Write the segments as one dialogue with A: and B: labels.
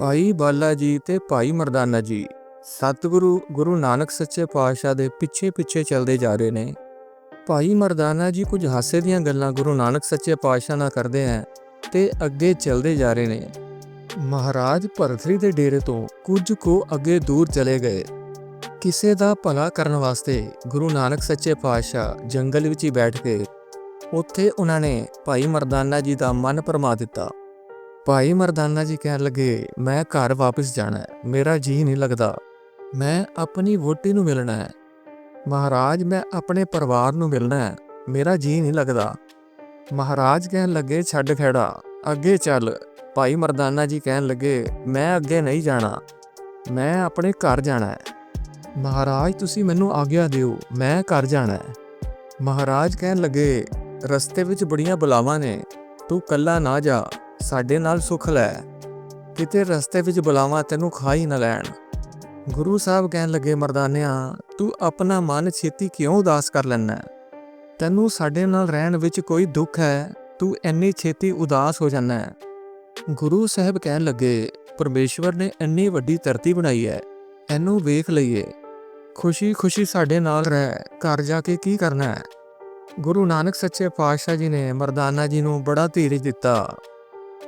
A: ਭਾਈ ਬਾਲਾ ਜੀ ਤੇ ਭਾਈ ਮਰਦਾਨਾ ਜੀ, ਸਤਿਗੁਰੂ ਗੁਰੂ ਨਾਨਕ ਸੱਚੇ ਪਾਤਸ਼ਾਹ ਦੇ ਪਿੱਛੇ ਪਿੱਛੇ ਚੱਲਦੇ ਜਾ ਰਹੇ ਨੇ। ਭਾਈ ਮਰਦਾਨਾ ਜੀ ਕੁਝ ਹਾਸੇ ਦੀਆਂ ਗੱਲਾਂ ਗੁਰੂ ਨਾਨਕ ਸੱਚੇ ਪਾਤਸ਼ਾਹ ਨਾਲ ਕਰਦੇ ਆ ਤੇ ਅੱਗੇ ਚੱਲਦੇ ਜਾ ਰਹੇ ਨੇ। ਮਹਾਰਾਜ ਭਰਤਰੀ ਦੇ ਡੇਰੇ ਤੋਂ ਕੁਝ ਕੋ ਅੱਗੇ ਦੂਰ ਚਲੇ ਗਏ। ਕਿਸੇ ਦਾ ਭਲਾ ਕਰਨ ਵਾਸਤੇ ਗੁਰੂ ਨਾਨਕ ਸੱਚੇ ਪਾਤਸ਼ਾਹ ਜੰਗਲ ਵਿੱਚ ਹੀ ਬੈਠ ਕੇ ਉੱਥੇ ਉਹਨਾਂ ਨੇ ਭਾਈ ਮਰਦਾਨਾ ਜੀ ਦਾ ਮਨ ਪਰਮਾ ਦਿੱਤਾ। ਭਾਈ ਮਰਦਾਨਾ ਜੀ ਕਹਿਣ ਲੱਗੇ, ਮੈਂ ਘਰ ਵਾਪਸ ਜਾਣਾ ਹੈ, ਮੇਰਾ ਜੀ ਨਹੀਂ ਲੱਗਦਾ। ਮੈਂ ਆਪਣੀ ਵੋਟੀ ਨੂੰ ਮਿਲਣਾ ਹੈ। ਮਹਾਰਾਜ, ਮੈਂ ਆਪਣੇ ਪਰਿਵਾਰ ਨੂੰ ਮਿਲਣਾ ਹੈ, ਮੇਰਾ ਜੀ ਨਹੀਂ ਲੱਗਦਾ। ਮਹਾਰਾਜ ਕਹਿਣ ਲੱਗੇ, ਛੱਡ ਖੇੜਾ ਅੱਗੇ ਚੱਲ। ਭਾਈ ਮਰਦਾਨਾ ਜੀ ਕਹਿਣ ਲੱਗੇ, ਮੈਂ ਅੱਗੇ ਨਹੀਂ ਜਾਣਾ, ਮੈਂ ਆਪਣੇ ਘਰ ਜਾਣਾ ਹੈ। ਮਹਾਰਾਜ, ਤੁਸੀਂ ਮੈਨੂੰ ਆਗਿਆ ਦਿਓ, ਮੈਂ ਘਰ ਜਾਣਾ ਹੈ। ਮਹਾਰਾਜ ਕਹਿਣ ਲੱਗੇ, ਰਸਤੇ ਵਿੱਚ ਬੜੀਆਂ ਬੁਲਾਵਾਂ ਨੇ, ਤੂੰ ਕੱਲਾ ਨਾ ਜਾ। ਸਾਡੇ ਨਾਲ ਸੁਖ ਲੈ। ਕਿਤੇ ਰਸਤੇ ਵਿੱਚ ਬੁਲਾਵਾਂ, ਤੈਨੂੰ ਖਾ ਹੀ ਨਾ ਲੈਣ। ਗੁਰੂ ਸਾਹਿਬ ਕਹਿਣ ਲੱਗੇ, ਮਰਦਾਨਿਆਂ, ਤੂੰ ਆਪਣਾ ਮਨ ਛੇਤੀ ਕਿਉਂ ਉਦਾਸ ਕਰ ਲੈਣਾ ਤੈਨੂੰ ਸਾਡੇ ਨਾਲ ਰਹਿਣ ਵਿੱਚ ਕੋਈ ਦੁੱਖ ਹੈ, ਤੂੰ ਇੰਨੀ ਛੇਤੀ ਉਦਾਸ ਹੋ ਜਾਣਾ ਹੈ। ਗੁਰੂ ਸਾਹਿਬ ਕਹਿਣ ਲੱਗੇ, ਪਰਮੇਸ਼ਵਰ ਨੇ ਇੰਨੀ ਵੱਡੀ ਧਰਤੀ ਬਣਾਈ ਹੈ, ਇਹਨੂੰ ਵੇਖ ਲਈਏ। ਖੁਸ਼ੀ ਖੁਸ਼ੀ ਸਾਡੇ ਨਾਲ ਰਹਿ, ਘਰ ਜਾ ਕੇ ਕੀ ਕਰਨਾ ਹੈ? ਗੁਰੂ ਨਾਨਕ ਸੱਚੇ ਪਾਤਸ਼ਾਹ ਜੀ ਨੇ ਮਰਦਾਨਾ ਜੀ ਨੂੰ ਬੜਾ ਧੀਰਜ ਦਿੱਤਾ।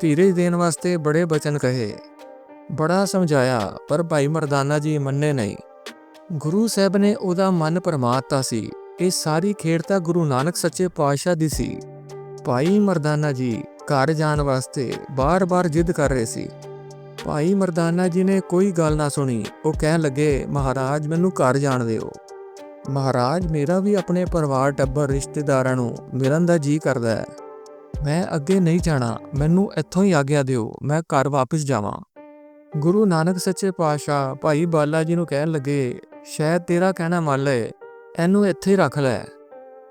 A: ਧੀਰਜ ਦੇਣ ਵਾਸਤੇ ਬੜੇ ਬਚਨ ਕਹੇ। ਬੜਾ ਸਮਝਾਇਆ, ਪਰ ਭਾਈ ਮਰਦਾਨਾ ਜੀ ਮੰਨੇ ਨਹੀਂ। ਗੁਰੂ ਸਾਹਿਬ ਨੇ ਉਹਦਾ ਮਨ ਪਰਮਾਤਤਾ ਸੀ। ਇਹ ਸਾਰੀ ਖੇਡ ਤਾਂ ਗੁਰੂ ਨਾਨਕ ਸੱਚੇ ਪਾਤਸ਼ਾਹ ਦੀ ਸੀ। ਭਾਈ ਮਰਦਾਨਾ ਜੀ ਘਰ ਜਾਣ ਵਾਸਤੇ ਬਾਰ-ਬਾਰ ਜਿੱਦ ਕਰ ਰਹੇ ਸੀ। ਭਾਈ ਮਰਦਾਨਾ ਜੀ ਨੇ ਕੋਈ ਗੱਲ ਨਾ ਸੁਣੀ। ਉਹ ਕਹਿਣ ਲੱਗੇ, ਮਹਾਰਾਜ, ਮੈਨੂੰ ਘਰ ਜਾਣ ਦਿਓ। ਮਹਾਰਾਜ, ਮੇਰਾ ਵੀ ਆਪਣੇ ਪਰਿਵਾਰ, ਟੱਬਰ, ਰਿਸ਼ਤੇਦਾਰਾਂ ਨੂੰ ਮਿਲਣ ਦਾ ਜੀ ਕਰਦਾ ਹੈ। ਮੈਂ ਅੱਗੇ ਨਹੀਂ ਜਾਣਾ। ਮੈਨੂੰ ਇੱਥੋਂ ਹੀ ਆਗਿਆ ਦਿਓ। ਮੈਂ ਘਰ ਵਾਪਸ ਜਾਵਾਂ। ਗੁਰੂ ਨਾਨਕ ਸੱਚੇ ਪਾਤਸ਼ਾਹ ਭਾਈ ਬਾਲਾ ਜੀ ਨੂੰ ਕਹਿਣ ਲੱਗੇ ਸ਼ਾਇਦ ਤੇਰਾ ਕਹਿਣਾ ਮੰਨ ਲਏ ਇਹਨੂੰ ਇੱਥੇ ਹੀ ਰੱਖ ਲੈ।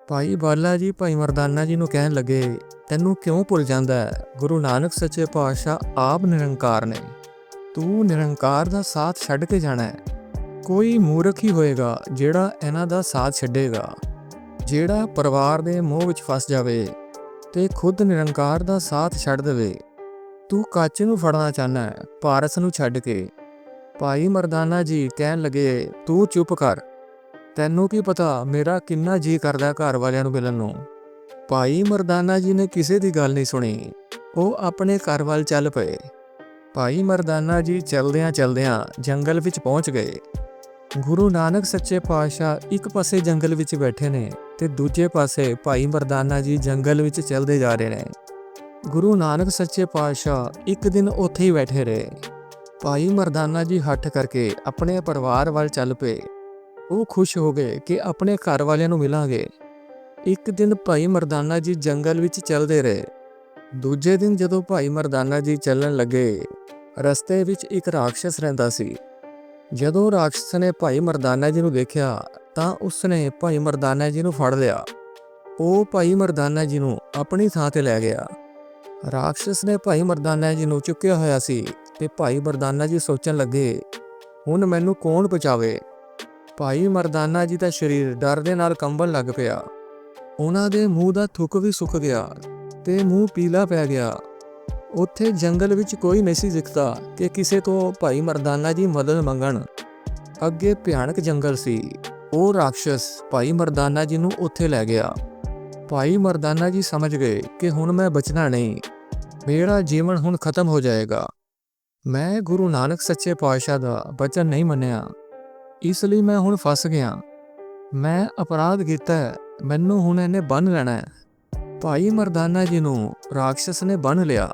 A: ਭਾਈ ਬਾਲਾ ਜੀ ਭਾਈ ਮਰਦਾਨਾ ਜੀ ਨੂੰ ਕਹਿਣ ਲੱਗੇ, ਤੈਨੂੰ ਕਿਉਂ ਭੁੱਲ ਜਾਂਦਾ ਹੈ? ਗੁਰੂ ਨਾਨਕ ਸੱਚੇ ਪਾਤਸ਼ਾਹ ਆਪ ਨਿਰੰਕਾਰ ਨੇ। ਤੂੰ ਨਿਰੰਕਾਰ ਦਾ ਸਾਥ ਛੱਡ ਕੇ ਜਾਣਾ ਹੈ। ਕੋਈ ਮੂਰਖ ਹੀ ਹੋਏਗਾ ਜਿਹੜਾ ਇਹਨਾਂ ਦਾ ਸਾਥ ਛੱਡੇਗਾ। ਜਿਹੜਾ ਪਰਿਵਾਰ ਦੇ ਮੋਹ ਵਿੱਚ ਫਸ ਜਾਵੇ। ਤੇ ਖੁਦ ਨਿਰੰਕਾਰ ਦਾ ਸਾਥ ਛੱਡ ਦੇਵੇ। ਤੂੰ ਕੱਚ ਨੂੰ ਫੜਨਾ ਚਾਹਨਾ ਹੈ, ਪਾਰਸ ਨੂੰ ਛੱਡ ਕੇ। ਭਾਈ ਮਰਦਾਨਾ ਜੀ ਕਹਿਣ ਲੱਗੇ, ਤੂੰ ਚੁੱਪ ਕਰ। ਤੈਨੂੰ ਕੀ ਪਤਾ ਮੇਰਾ ਕਿੰਨਾ ਜੀ ਕਰਦਾ ਘਰ ਵਾਲਿਆਂ ਨੂੰ ਮਿਲਣ ਨੂੰ? ਭਾਈ ਮਰਦਾਨਾ ਜੀ ਨੇ ਕਿਸੇ ਦੀ ਗੱਲ ਨਹੀਂ ਸੁਣੀ। ਉਹ ਆਪਣੇ ਘਰ ਵੱਲ ਚੱਲ ਪਏ। ਭਾਈ ਮਰਦਾਨਾ ਜੀ ਚਲਦਿਆਂ ਚਲਦਿਆਂ ਜੰਗਲ ਵਿੱਚ ਪਹੁੰਚ ਗਏ। ਗੁਰੂ ਨਾਨਕ ਸੱਚੇ ਪਾਤਸ਼ਾਹ ਇੱਕ ਪਾਸੇ ਜੰਗਲ ਵਿੱਚ ਬੈਠੇ ਨੇ ਤੇ ਦੂਜੇ ਪਾਸੇ ਭਾਈ ਮਰਦਾਨਾ ਜੀ ਜੰਗਲ ਵਿੱਚ ਚੱਲਦੇ ਜਾ ਰਹੇ ਨੇ। ਗੁਰੂ ਨਾਨਕ ਸੱਚੇ ਪਾਤਸ਼ਾਹ ਇੱਕ ਦਿਨ ਉੱਥੇ ਹੀ ਬੈਠੇ ਰਹੇ। ਭਾਈ ਮਰਦਾਨਾ ਜੀ ਹੱਠ ਕਰਕੇ ਆਪਣੇ ਪਰਿਵਾਰ ਵੱਲ ਚੱਲ ਪਏ। ਉਹ ਖੁਸ਼ ਹੋ ਗਏ ਕਿ ਆਪਣੇ ਘਰ ਵਾਲਿਆਂ ਨੂੰ ਮਿਲਾਂਗੇ। ਇੱਕ ਦਿਨ ਭਾਈ ਮਰਦਾਨਾ ਜੀ ਜੰਗਲ ਵਿੱਚ ਚੱਲਦੇ ਰਹੇ। ਦੂਜੇ ਦਿਨ ਜਦੋਂ ਭਾਈ ਮਰਦਾਨਾ ਜੀ ਚੱਲਣ ਲੱਗੇ, ਰਸਤੇ ਵਿੱਚ ਇੱਕ ਰਾਖਸ਼ ਰਹਿੰਦਾ ਸੀ। ਜਦੋਂ ਰਾਖਸ਼ ਨੇ ਭਾਈ ਮਰਦਾਨਾ ਜੀ ਨੂੰ ਦੇਖਿਆ, ਤਾਂ ਉਸਨੇ ਭਾਈ ਮਰਦਾਨਾ ਜੀ ਨੂੰ ਫੜ ਲਿਆ। ਉਹ ਭਾਈ ਮਰਦਾਨਾ ਜੀ ਨੂੰ ਆਪਣੀ ਥਾਂ ਤੇ ਲੈ ਗਿਆ। ਰਾਖਸ਼ ਨੇ ਭਾਈ ਮਰਦਾਨਾ ਜੀ ਨੂੰ ਚੁੱਕਿਆ ਹੋਇਆ ਸੀ ਤੇ ਭਾਈ ਮਰਦਾਨਾ ਜੀ ਸੋਚਣ ਲੱਗੇ, ਹੁਣ ਮੈਨੂੰ ਕੌਣ ਬਚਾਵੇ? ਭਾਈ ਮਰਦਾਨਾ ਜੀ ਦਾ ਸਰੀਰ ਡਰ ਦੇ ਨਾਲ ਕੰਬਣ ਲੱਗ ਪਿਆ। ਉਹਨਾਂ ਦੇ ਮੂੰਹ ਦਾ ਥੁੱਕ ਵੀ ਸੁੱਕ ਗਿਆ ਤੇ ਮੂੰਹ ਪੀਲਾ ਪੈ ਗਿਆ। ਉੱਥੇ ਜੰਗਲ ਵਿੱਚ ਕੋਈ ਨਹੀਂ ਸੀ ਦਿਖਦਾ ਕਿ ਕਿਸੇ ਤੋਂ ਭਾਈ ਮਰਦਾਨਾ ਜੀ ਮਦਦ ਮੰਗਣ। ਅੱਗੇ ਭਿਆਨਕ ਜੰਗਲ ਸੀ। ਉਹ ਰਾਖਸ਼ ਭਾਈ ਮਰਦਾਨਾ ਜੀ ਨੂੰ ਉੱਥੇ ਲੈ ਗਿਆ। ਭਾਈ ਮਰਦਾਨਾ ਜੀ ਸਮਝ ਗਏ ਕਿ ਹੁਣ ਮੈਂ ਬਚਣਾ ਨਹੀਂ। ਮੇਰਾ ਜੀਵਨ ਹੁਣ ਖਤਮ ਹੋ ਜਾਏਗਾ। ਮੈਂ ਗੁਰੂ ਨਾਨਕ ਸੱਚੇ ਪਾਤਸ਼ਾਹ ਦਾ ਬਚਨ ਨਹੀਂ ਮੰਨਿਆ। ਇਸ ਲਈ ਮੈਂ ਹੁਣ ਫਸ ਗਿਆ। ਮੈਂ ਅਪਰਾਧ ਕੀਤਾ ਮੈਨੂੰ ਹੁਣ ਇਹਨੇ ਬੰਨ ਲੈਣਾ ਹੈ। ਭਾਈ ਮਰਦਾਨਾ ਜੀ ਨੂੰ ਰਾਖਸ਼ ਨੇ ਬੰਨ ਲਿਆ।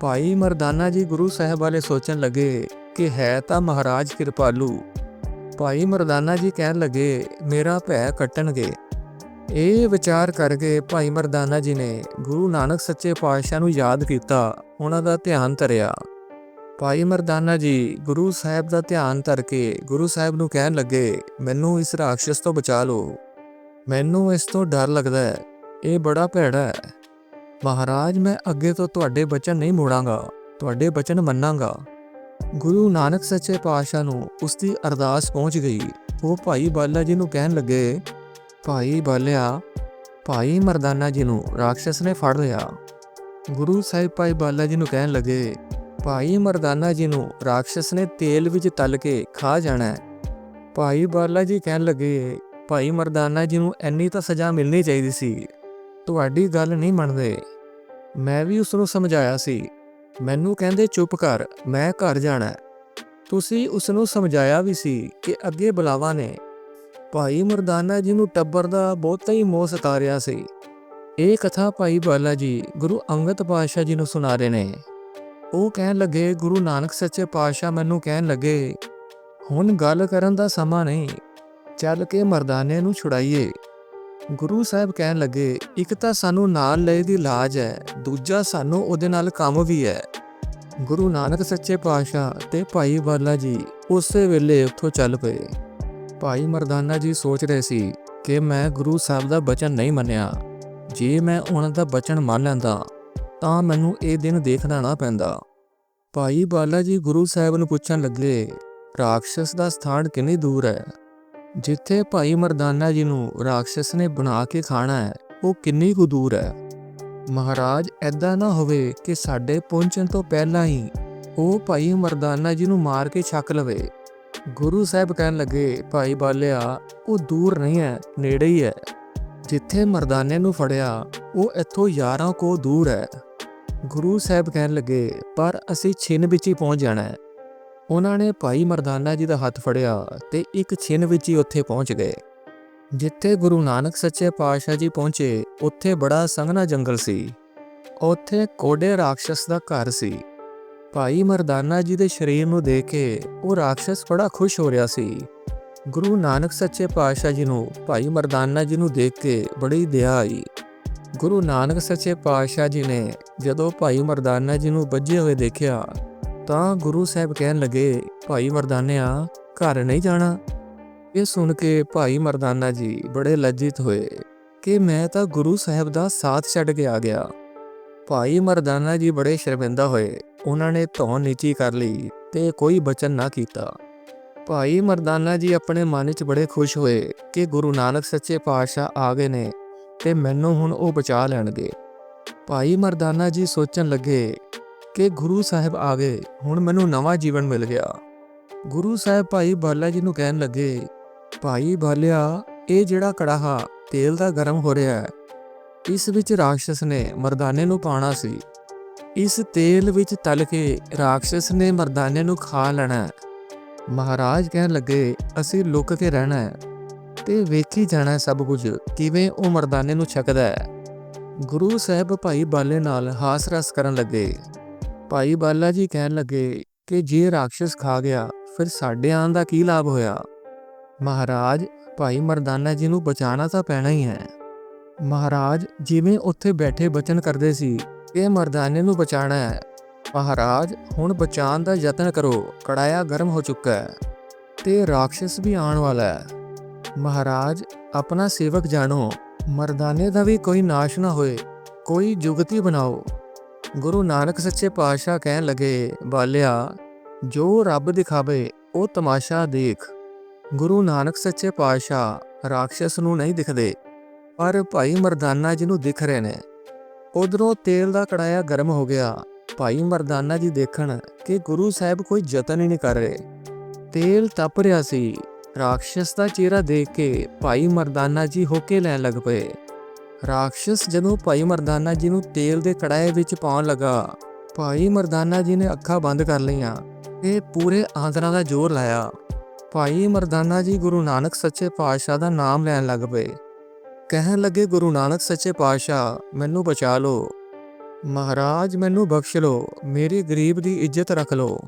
A: ਭਾਈ ਮਰਦਾਨਾ ਜੀ ਗੁਰੂ ਸਾਹਿਬ ਵਾਲੇ ਸੋਚਣ ਲੱਗੇ ਕਿ ਹੈ ਤਾਂ ਮਹਾਰਾਜ ਕਿਰਪਾਲੂ। ਭਾਈ ਮਰਦਾਨਾ ਜੀ ਕਹਿਣ ਲੱਗੇ, ਮੇਰਾ ਭੈ ਕੱਟਣਗੇ। ਇਹ ਵਿਚਾਰ ਕਰਕੇ ਭਾਈ ਮਰਦਾਨਾ ਜੀ ਨੇ ਗੁਰੂ ਨਾਨਕ ਸੱਚੇ ਪਾਤਸ਼ਾਹ ਨੂੰ ਯਾਦ ਕੀਤਾ, ਉਹਨਾਂ ਦਾ ਧਿਆਨ ਧਰਿਆ। ਭਾਈ ਮਰਦਾਨਾ ਜੀ ਗੁਰੂ ਸਾਹਿਬ ਦਾ ਧਿਆਨ ਧਰ ਕੇ ਗੁਰੂ ਸਾਹਿਬ ਨੂੰ ਕਹਿਣ ਲੱਗੇ, ਮੈਨੂੰ ਇਸ ਰਾਖਸ਼ ਤੋਂ ਬਚਾ ਲਓ। ਮੈਨੂੰ ਇਸ ਤੋਂ ਡਰ ਲੱਗਦਾ ਹੈ। ਇਹ ਬੜਾ ਭੈੜਾ ਹੈ। ਮਹਾਰਾਜ, ਮੈਂ ਅੱਗੇ ਤੋਂ ਤੁਹਾਡੇ ਬਚਨ ਨਹੀਂ ਮੋੜਾਂਗਾ, ਤੁਹਾਡੇ ਬਚਨ ਮੰਨਾਂਗਾ। ਗੁਰੂ ਨਾਨਕ ਸੱਚੇ ਪਾਤਸ਼ਾਹ ਨੂੰ ਉਸ ਦੀ ਅਰਦਾਸ ਪਹੁੰਚ ਗਈ। ਉਹ ਭਾਈ ਬਾਲਾ ਜੀ ਨੂੰ ਕਹਿਣ ਲੱਗੇ, ਭਾਈ ਬਾਲਿਆ, ਭਾਈ ਮਰਦਾਨਾ ਜੀ ਨੂੰ ਰਾਖਸ਼ ਨੇ ਫੜ ਲਿਆ। ਗੁਰੂ ਸਾਹਿਬ ਭਾਈ ਬਾਲਾ ਜੀ ਨੂੰ ਕਹਿਣ ਲੱਗੇ, ਭਾਈ ਮਰਦਾਨਾ ਜੀ ਨੂੰ ਰਾਖਸ਼ ਨੇ ਤੇਲ ਵਿੱਚ ਤਲ ਕੇ ਖਾ ਜਾਣਾ ਹੈ। ਭਾਈ ਬਾਲਾ ਜੀ ਕਹਿਣ ਲੱਗੇ, ਭਾਈ ਮਰਦਾਨਾ ਜੀ ਨੂੰ ਇੰਨੀ ਤਾਂ ਸਜ਼ਾ ਮਿਲਣੀ ਚਾਹੀਦੀ ਸੀ। ਤੁਹਾਡੀ ਗੱਲ ਨਹੀਂ ਮੰਨਦੇ। ਮੈਂ ਵੀ ਉਸ ਨੂੰ ਸਮਝਾਇਆ ਸੀ। ਮੈਨੂੰ ਕਹਿੰਦੇ, ਚੁੱਪ ਕਰ, ਮੈਂ ਘਰ ਜਾਣਾ ਤੁਸੀਂ ਉਸ ਨੂੰ ਸਮਝਾਇਆ ਵੀ ਸੀ ਕਿ ਅੱਗੇ ਬੁਲਾਵਾ ਨੇ। ਭਾਈ ਮਰਦਾਨਾ ਜੀ ਨੂੰ ਟੱਬਰ ਦਾ ਬਹੁਤਾ ਹੀ ਮੋਹ ਸਤਾ ਰਿਹਾ ਸੀ। ਇਹ ਕਥਾ ਭਾਈ ਬਾਲਾ ਜੀ ਗੁਰੂ ਅੰਗਦ ਪਾਤਸ਼ਾਹ ਜੀ ਨੂੰ ਸੁਣਾ ਰਹੇ ਨੇ। ਉਹ ਕਹਿਣ ਲੱਗੇ, ਗੁਰੂ ਨਾਨਕ ਸੱਚੇ ਪਾਤਸ਼ਾਹ ਮੈਨੂੰ ਕਹਿਣ ਲੱਗੇ, ਹੁਣ ਗੱਲ ਕਰਨ ਦਾ ਸਮਾਂ ਨਹੀਂ। ਚੱਲ ਕੇ ਮਰਦਾਨੇ ਨੂੰ ਛੁਡਾਈਏ। ਗੁਰੂ ਸਾਹਿਬ ਕਹਿਣ ਲੱਗੇ, ਇੱਕ ਤਾਂ ਸਾਨੂੰ ਨਾਲ ਲਏ ਦੀ ਲਾਜ ਹੈ, ਦੂਜਾ ਸਾਨੂੰ ਉਹਦੇ ਨਾਲ ਕੰਮ ਵੀ ਹੈ। ਗੁਰੂ ਨਾਨਕ ਸੱਚੇ ਪਾਤਸ਼ਾਹ ਤੇ ਭਾਈ ਬਾਲਾ ਜੀ ਉਸੇ ਵੇਲੇ ਉੱਥੋਂ ਚੱਲ ਪਏ। ਭਾਈ ਮਰਦਾਨਾ ਜੀ ਸੋਚ ਰਹੇ ਸੀ ਕਿ ਮੈਂ ਗੁਰੂ ਸਾਹਿਬ ਦਾ ਬਚਨ ਨਹੀਂ ਮੰਨਿਆ। ਜੇ ਮੈਂ ਉਹਨਾਂ ਦਾ ਬਚਨ ਮੰਨ ਲੈਂਦਾ, ਤਾਂ ਮੈਨੂੰ ਇਹ ਦਿਨ ਦੇਖਣਾ ਨਾ ਪੈਂਦਾ। ਭਾਈ ਬਾਲਾ ਜੀ ਗੁਰੂ ਸਾਹਿਬ ਨੂੰ ਪੁੱਛਣ ਲੱਗੇ ਰਾਖਸ਼ ਦਾ ਸਥਾਨ ਕਿੰਨੀ ਦੂਰ ਹੈ? ਜਿੱਥੇ ਭਾਈ ਮਰਦਾਨਾ ਜੀ ਨੂੰ ਰਾਖਸ਼ ਨੇ ਬਣਾ ਕੇ ਖਾਣਾ ਹੈ, ਉਹ ਕਿੰਨੀ ਕੁ ਦੂਰ ਹੈ? ਮਹਾਰਾਜ ਐਦਾਂ ਨਾ ਹੋਵੇ ਕਿ ਸਾਡੇ ਪਹੁੰਚਣ ਤੋਂ ਪਹਿਲਾਂ ਹੀ ਉਹ ਭਾਈ ਮਰਦਾਨਾ ਜੀ ਨੂੰ ਮਾਰ ਕੇ ਛੱਕ ਲਵੇ। ਗੁਰੂ ਸਾਹਿਬ ਕਹਿਣ ਲੱਗੇ, ਭਾਈ ਬਾਲਿਆ, ਉਹ ਦੂਰ ਨਹੀਂ ਹੈ, ਨੇੜੇ ਹੀ ਹੈ। ਜਿੱਥੇ ਮਰਦਾਨੇ ਨੂੰ ਫੜਿਆ, ਉਹ ਇੱਥੋਂ 11 ਕੋ ਦੂਰ ਹੈ। ਗੁਰੂ ਸਾਹਿਬ ਕਹਿਣ ਲੱਗੇ, ਪਰ ਅਸੀਂ ਛਿਨ ਵਿੱਚ ਹੀ ਪਹੁੰਚ ਜਾਣਾ ਹੈ। ਉਹਨਾਂ ਨੇ ਭਾਈ ਮਰਦਾਨਾ ਜੀ ਦਾ ਹੱਥ ਫੜਿਆ ਤੇ ਇੱਕ ਛਿਨ ਵਿੱਚ ਹੀ ਉੱਥੇ ਪਹੁੰਚ ਗਏ। ਜਿੱਥੇ ਗੁਰੂ ਨਾਨਕ ਸੱਚੇ ਪਾਤਸ਼ਾਹ ਜੀ ਪਹੁੰਚੇ, ਉੱਥੇ ਬੜਾ ਸੰਘਣਾ ਜੰਗਲ ਸੀ। ਉੱਥੇ ਕੋਡੇ ਰਾਖਸ਼ ਦਾ ਘਰ ਸੀ। ਭਾਈ ਮਰਦਾਨਾ ਜੀ ਦੇ ਸਰੀਰ ਨੂੰ ਦੇਖ ਕੇ ਉਹ ਰਾਖਸ਼ ਬੜਾ ਖੁਸ਼ ਹੋ ਰਿਹਾ ਸੀ। ਗੁਰੂ ਨਾਨਕ ਸੱਚੇ ਪਾਤਸ਼ਾਹ ਜੀ ਨੂੰ, ਭਾਈ ਮਰਦਾਨਾ ਜੀ ਨੂੰ ਦੇਖ ਕੇ ਬੜੀ ਦਇਆ ਆਈ। ਗੁਰੂ ਨਾਨਕ ਸੱਚੇ ਪਾਤਸ਼ਾਹ ਜੀ ਨੇ ਜਦੋਂ ਭਾਈ ਮਰਦਾਨਾ ਜੀ ਨੂੰ ਵੱਜੇ ਹੋਏ ਦੇਖਿਆ ਤਾਂ ਗੁਰੂ ਸਾਹਿਬ ਕਹਿਣ ਲੱਗੇ, ਭਾਈ ਮਰਦਾਨਿਆ, ਘਰ ਨਹੀਂ ਜਾਣਾ? ਇਹ ਸੁਣ ਕੇ ਭਾਈ ਮਰਦਾਨਾ ਜੀ ਬੜੇ ਲੱਜਿਤ ਹੋਏ ਕਿ ਮੈਂ ਤਾਂ ਗੁਰੂ ਸਾਹਿਬ ਦਾ ਸਾਥ ਛੱਡ ਕੇ ਆ ਗਿਆ। ਭਾਈ ਮਰਦਾਨਾ ਜੀ ਬੜੇ ਸ਼ਰਮਿੰਦਾ ਹੋਏ, ਉਹਨਾਂ ਨੇ ਧੌਣ ਨੀਚੀ ਕਰ ਲਈ ਤੇ ਕੋਈ ਬਚਨ ਨਾ ਕੀਤਾ। ਭਾਈ ਮਰਦਾਨਾ ਜੀ ਆਪਣੇ ਮਨ ਚ ਬੜੇ ਖੁਸ਼ ਹੋਏ ਕਿ ਗੁਰੂ ਨਾਨਕ ਸੱਚੇ ਪਾਤਸ਼ਾਹ ਆ ਗਏ ਨੇ ਤੇ ਮੈਨੂੰ ਹੁਣ ਉਹ ਬਚਾ ਲੈਣਗੇ। ਭਾਈ ਮਰਦਾਨਾ ਜੀ ਸੋਚਣ ਲੱਗੇ ਕਿ ਗੁਰੂ ਸਾਹਿਬ ਆ ਗਏ। ਹੁਣ ਮੈਨੂੰ ਨਵਾਂ ਜੀਵਨ ਮਿਲ ਗਿਆ। ਗੁਰੂ ਸਾਹਿਬ ਭਾਈ ਬਾਲਾ ਜੀ ਨੂੰ ਕਹਿਣ ਲੱਗੇ, ਭਾਈ ਬਾਲਿਆ, ਇਹ ਜਿਹੜਾ ਕੜਾਹਾ ਤੇਲ ਦਾ ਗਰਮ ਹੋ ਰਿਹਾ ਹੈ, ਇਸ ਵਿੱਚ ਰਾਖਸ਼ ਨੇ ਮਰਦਾਨੇ ਨੂੰ ਪਾਣਾ ਸੀ। ਇਸ ਤੇਲ ਵਿੱਚ ਤਲ ਕੇ ਰਾਖਸ਼ ਨੇ ਮਰਦਾਨੇ ਨੂੰ ਖਾ ਲੈਣਾ ਮਹਾਰਾਜ ਕਹਿਣ ਲੱਗੇ, ਅਸੀਂ ਲੁਕ ਕੇ ਰਹਿਣਾ ਹੈ ਤੇ ਵੇਖੀ ਜਾਣਾ ਸਭ ਕੁਝ, ਕਿਵੇਂ ਉਹ ਮਰਦਾਨੇ ਨੂੰ ਛਕਦਾ ਹੈ? ਗੁਰੂ ਸਾਹਿਬ ਭਾਈ ਬਾਲੇ ਨਾਲ ਹਾਸ ਰਸ ਕਰਨ ਲੱਗੇ। ਭਾਈ ਬਾਲਾ ਜੀ ਕਹਿਣ ਲੱਗੇ ਕਿ ਜੇ ਰਾਖਸ਼ ਖਾ ਗਿਆ, ਫਿਰ ਸਾਡੇ ਆਉਣ ਦਾ ਕੀ ਲਾਭ ਹੋਇਆ? ਮਹਾਰਾਜ, ਭਾਈ ਮਰਦਾਨਾ ਜੀ ਨੂੰ ਬਚਾਉਣਾ ਤਾਂ ਪੈਣਾ ਹੀ ਹੈ। ਮਹਾਰਾਜ, ਜਿਵੇਂ ਉੱਥੇ ਬੈਠੇ ਬਚਨ ਕਰਦੇ ਸੀ, ਇਹ ਮਰਦਾਨੇ ਨੂੰ ਬਚਾਉਣਾ ਹੈ। ਮਹਾਰਾਜ, ਹੁਣ ਬਚਾਉਣ ਦਾ ਯਤਨ ਕਰੋ, ਕੜਾਇਆ ਗਰਮ ਹੋ ਚੁੱਕਾ ਹੈ, ਤੇ ਰਾਖਸ਼ ਵੀ ਆਉਣ ਵਾਲਾ ਹੈ। ਮਹਾਰਾਜ, ਆਪਣਾ ਸੇਵਕ ਜਾਣੋ, ਮਰਦਾਨੇ ਦਾ ਵੀ ਕੋਈ ਨਾਸ਼ ਨਾ ਹੋਏ, ਕੋਈ ਜੁਗਤੀ ਬਣਾਓ। ਗੁਰੂ ਨਾਨਕ ਸੱਚੇ ਪਾਤਸ਼ਾਹ ਕਹਿਣ ਲੱਗੇ, ਬਾਲਿਆ, ਜੋ ਰੱਬ ਦਿਖਾਵੇ, ਉਹ ਤਮਾਸ਼ਾ ਦੇਖ। ਗੁਰੂ ਨਾਨਕ ਸੱਚੇ ਪਾਤਸ਼ਾਹ ਰਾਖਸ਼ ਨੂੰ ਨਹੀਂ ਦਿਖਦੇ, ਪਰ ਭਾਈ ਮਰਦਾਨਾ ਜੀ ਨੂੰ ਦਿਖ ਰਹੇ ਨੇ। ਉਧਰੋਂ ਤੇਲ ਦਾ ਕੜਾਇਆ ਗਰਮ ਹੋ ਗਿਆ। ਭਾਈ ਮਰਦਾਨਾ ਜੀ ਦੇਖਣ ਕਿ ਗੁਰੂ ਸਾਹਿਬ ਕੋਈ ਯਤਨ ਹੀ ਨਹੀਂ ਕਰ ਰਹੇ। ਤੇਲ ਤਪ ਰਿਹਾ ਸੀ। ਰਾਖਸ਼ ਦਾ ਚਿਹਰਾ ਦੇਖ ਕੇ ਭਾਈ ਮਰਦਾਨਾ ਜੀ ਹੋਕੇ ਲੈਣ ਲੱਗ ਪਏ। ਰਾਖਸ਼ ਜਦੋਂ ਭਾਈ ਮਰਦਾਨਾ ਜੀ ਨੂੰ ਤੇਲ ਦੇ ਕੜਾਏ ਵਿੱਚ ਪਾਉਣ ਲੱਗਾ, ਭਾਈ ਮਰਦਾਨਾ ਜੀ ਨੇ ਅੱਖਾਂ ਬੰਦ ਕਰ ਲਈਆਂ ਤੇ ਪੂਰੇ ਆਂਦਰਾਂ ਦਾ ਜ਼ੋਰ ਲਾਇਆ। ਭਾਈ ਮਰਦਾਨਾ ਜੀ ਗੁਰੂ ਨਾਨਕ ਸੱਚੇ ਪਾਤਸ਼ਾਹ ਦਾ ਨਾਮ ਲੈਣ ਲੱਗ ਪਏ। ਕਹਿਣ ਲੱਗੇ, ਗੁਰੂ ਨਾਨਕ ਸੱਚੇ ਪਾਤਸ਼ਾਹ, ਮੈਨੂੰ ਬਚਾ ਲਓ। ਮਹਾਰਾਜ, ਮੈਨੂੰ ਬਖਸ਼ ਲਓ। ਮੇਰੀ ਗਰੀਬ ਦੀ ਇੱਜ਼ਤ ਰੱਖ ਲਓ।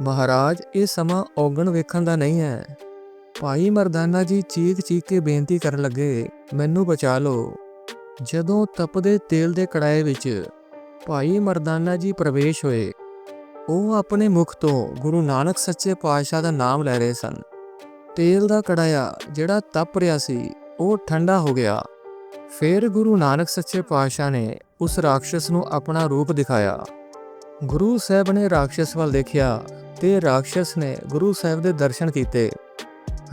A: ਮਹਾਰਾਜ, ਇਹ ਸਮਾਂ ਔਗਣ ਵੇਖਣ ਦਾ ਨਹੀਂ ਹੈ। ਭਾਈ ਮਰਦਾਨਾ ਜੀ ਚੀਕ ਚੀਕ ਕੇ ਬੇਨਤੀ ਕਰਨ ਲੱਗੇ, ਮੈਨੂੰ ਬਚਾ ਲਓ। ਜਦੋਂ ਤਪਦੇ ਤੇਲ ਦੇ ਕੜਾਏ ਵਿੱਚ ਭਾਈ ਮਰਦਾਨਾ ਜੀ ਪ੍ਰਵੇਸ਼ ਹੋਏ, ਉਹ ਆਪਣੇ ਮੁਖ ਤੋਂ ਗੁਰੂ ਨਾਨਕ ਸੱਚੇ ਪਾਤਸ਼ਾਹ ਦਾ ਨਾਮ ਲੈ ਰਹੇ ਸਨ। ਤੇਲ ਦਾ ਕੜਾਇਆ ਜਿਹੜਾ ਤਪ ਰਿਹਾ ਸੀ, ਉਹ ਠੰਡਾ ਹੋ ਗਿਆ। ਫਿਰ ਗੁਰੂ ਨਾਨਕ ਸੱਚੇ ਪਾਤਸ਼ਾਹ ਨੇ ਉਸ ਰਾਖਸ਼ ਨੂੰ ਆਪਣਾ ਰੂਪ ਦਿਖਾਇਆ। ਗੁਰੂ ਸਾਹਿਬ ਨੇ ਰਾਖਸ਼ ਵੱਲ ਦੇਖਿਆ ਤੇ ਰਾਖਸ਼ ਨੇ ਗੁਰੂ ਸਾਹਿਬ ਦੇ ਦਰਸ਼ਨ ਕੀਤੇ।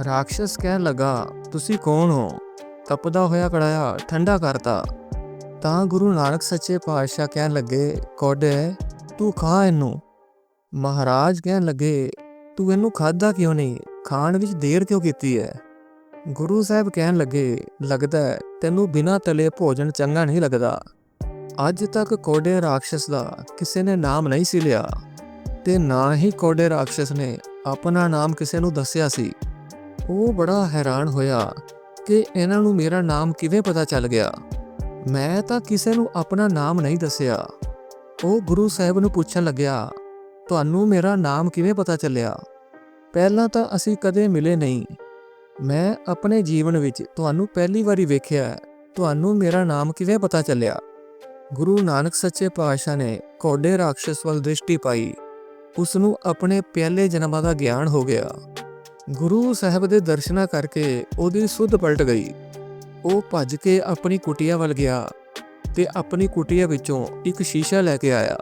A: ਰਾਖਸ਼ ਕਹਿਣ ਲੱਗਾ, ਤੁਸੀਂ ਕੌਣ ਹੋ? ਤਪਦਾ ਹੋਇਆ ਕੜਾਇਆ ਠੰਡਾ ਕਰਤਾ। ਤਾਂ ਗੁਰੂ ਨਾਨਕ ਸੱਚੇ ਪਾਤਸ਼ਾਹ ਕਹਿਣ ਲੱਗੇ ਕੋਡੇ ਤੂੰ ਖਾ ਇਹਨੂੰ। ਮਹਾਰਾਜ ਕਹਿਣ ਲੱਗੇ, ਤੂੰ ਇਹਨੂੰ ਖਾਦਾ ਕਿਉਂ ਨਹੀਂ? ਖਾਣ ਵਿੱਚ ਦੇਰ ਕਿਉਂ ਕੀਤੀ ਹੈ ਗੁਰੂ ਸਾਹਿਬ ਕਹਿਣ ਲੱਗੇ, ਲੱਗਦਾ ਤੈਨੂੰ ਬਿਨਾਂ ਤਲੇ ਭੋਜਨ ਚੰਗਾ ਨਹੀਂ ਲੱਗਦਾ। ਅੱਜ ਤੱਕ ਕੋਡੇ ਰਾਖਸ਼ ਦਾ ਕਿਸੇ ਨੇ ਨਾਮ ਨਹੀਂ ਸੀ ਲਿਆ। ਤੇ ਨਾ ਹੀ ਕੋਡੇ ਰਾਖਸ਼ ਨੇ ਆਪਣਾ ਨਾਮ ਕਿਸੇ ਨੂੰ ਦੱਸਿਆ ਸੀ। ਉਹ ਬੜਾ ਹੈਰਾਨ ਹੋਇਆ। ਕਿ ਇਹਨਾਂ ਨੂੰ ਮੇਰਾ ਨਾਮ ਕਿਵੇਂ ਪਤਾ ਚੱਲ ਗਿਆ? ਮੈਂ ਤਾਂ ਕਿਸੇ ਨੂੰ ਆਪਣਾ ਨਾਮ ਨਹੀਂ ਦੱਸਿਆ। ਉਹ ਗੁਰੂ ਸਾਹਿਬ ਨੂੰ ਪੁੱਛਣ ਲੱਗਿਆ, ਤੁਹਾਨੂੰ ਮੇਰਾ ਨਾਮ ਕਿਵੇਂ ਪਤਾ ਚੱਲਿਆ? ਪਹਿਲਾਂ ਤਾਂ ਅਸੀਂ ਕਦੇ ਮਿਲੇ ਨਹੀਂ। ਮੈਂ ਆਪਣੇ ਜੀਵਨ ਵਿੱਚ ਤੁਹਾਨੂੰ ਪਹਿਲੀ ਵਾਰੀ ਵੇਖਿਆ ਤੁਹਾਨੂੰ ਮੇਰਾ ਨਾਮ ਕਿਵੇਂ ਪਤਾ ਚੱਲਿਆ? ਗੁਰੂ ਨਾਨਕ ਸੱਚੇ ਪਾਤਸ਼ਾਹ ਨੇ ਕੋਡੇ ਰਾਖਸ਼ ਵੱਲ ਦ੍ਰਿਸ਼ਟੀ ਪਾਈ। ਉਸ ਨੂੰ ਆਪਣੇ ਪਹਿਲੇ ਜਨਮਾਂ ਦਾ ਗਿਆਨ ਹੋ ਗਿਆ। ਗੁਰੂ ਸਾਹਿਬ ਦੇ ਦਰਸ਼ਨਾਂ ਕਰਕੇ ਉਹਦੀ ਸੁੱਧ ਪਲਟ ਗਈ। ਉਹ ਭੱਜ ਕੇ ਆਪਣੀ ਕੁਟੀਆ ਵੱਲ ਗਿਆ ਤੇ ਆਪਣੀ ਕੁਟੀਆ ਵਿੱਚੋਂ ਇੱਕ ਸ਼ੀਸ਼ਾ ਲੈ ਕੇ ਆਇਆ।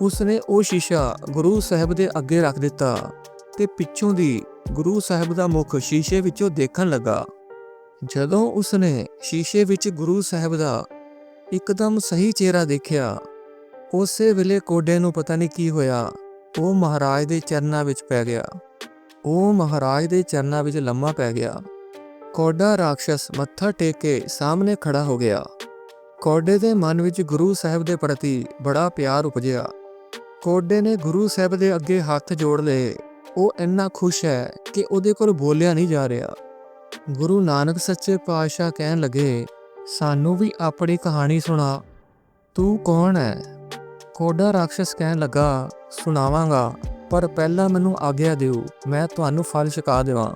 A: ਉਸਨੇ ਉਹ ਸ਼ੀਸ਼ਾ ਗੁਰੂ ਸਾਹਿਬ ਦੇ ਅੱਗੇ ਰੱਖ ਦਿੱਤਾ ਤੇ ਪਿੱਛੋਂ ਦੀ ਗੁਰੂ ਸਾਹਿਬ ਦਾ ਮੁਖ ਸ਼ੀਸ਼ੇ ਵਿੱਚੋਂ ਦੇਖਣ ਲੱਗਾ। ਜਦੋਂ ਉਸਨੇ ਸ਼ੀਸ਼ੇ ਵਿੱਚ ਗੁਰੂ ਸਾਹਿਬ ਦਾ ਇੱਕਦਮ ਸਹੀ ਚਿਹਰਾ ਦੇਖਿਆ, ਉਸੇ ਵੇਲੇ ਕੋਡੇ ਨੂੰ ਪਤਾ ਨਹੀਂ ਕੀ ਹੋਇਆ, ਉਹ ਮਹਾਰਾਜ ਦੇ ਚਰਨਾਂ ਵਿੱਚ ਪੈ ਗਿਆ। ਉਹ ਮਹਾਰਾਜ ਦੇ ਚਰਨਾਂ ਵਿੱਚ ਲੰਮਾ ਪੈ ਗਿਆ। ਕੋਡਾ ਰਾਖਸ਼ ਮੱਥਾ ਟੇਕ ਕੇ ਸਾਹਮਣੇ ਖੜਾ ਹੋ ਗਿਆ। ਕੋਡੇ ਦੇ ਮਨ ਵਿੱਚ ਗੁਰੂ ਸਾਹਿਬ ਦੇ ਪ੍ਰਤੀ ਬੜਾ ਪਿਆਰ ਉਪਜਿਆ। ਕੋਡੇ ਨੇ ਗੁਰੂ ਸਾਹਿਬ ਦੇ ਅੱਗੇ ਹੱਥ ਜੋੜ ਲਏ। ਉਹ ਇੰਨਾ ਖੁਸ਼ ਹੈ ਕਿ ਉਹਦੇ ਕੋਲ ਬੋਲਿਆ ਨਹੀਂ ਜਾ ਰਿਹਾ। ਗੁਰੂ ਨਾਨਕ ਸੱਚੇ ਪਾਤਸ਼ਾਹ ਕਹਿਣ ਲੱਗੇ, ਸਾਨੂੰ ਵੀ ਆਪਣੀ ਕਹਾਣੀ ਸੁਣਾ। ਤੂੰ ਕੌਣ ਹੈ? ਕੋਡਾ ਰਾਖਸ਼ ਕਹਿਣ ਲੱਗਾ, ਸੁਣਾਵਾਂਗਾ। ਪਰ ਪਹਿਲਾਂ ਮੈਨੂੰ ਆਗਿਆ ਦਿਓ, ਮੈਂ ਤੁਹਾਨੂੰ ਫਲ ਛਕਾ ਦੇਵਾਂ।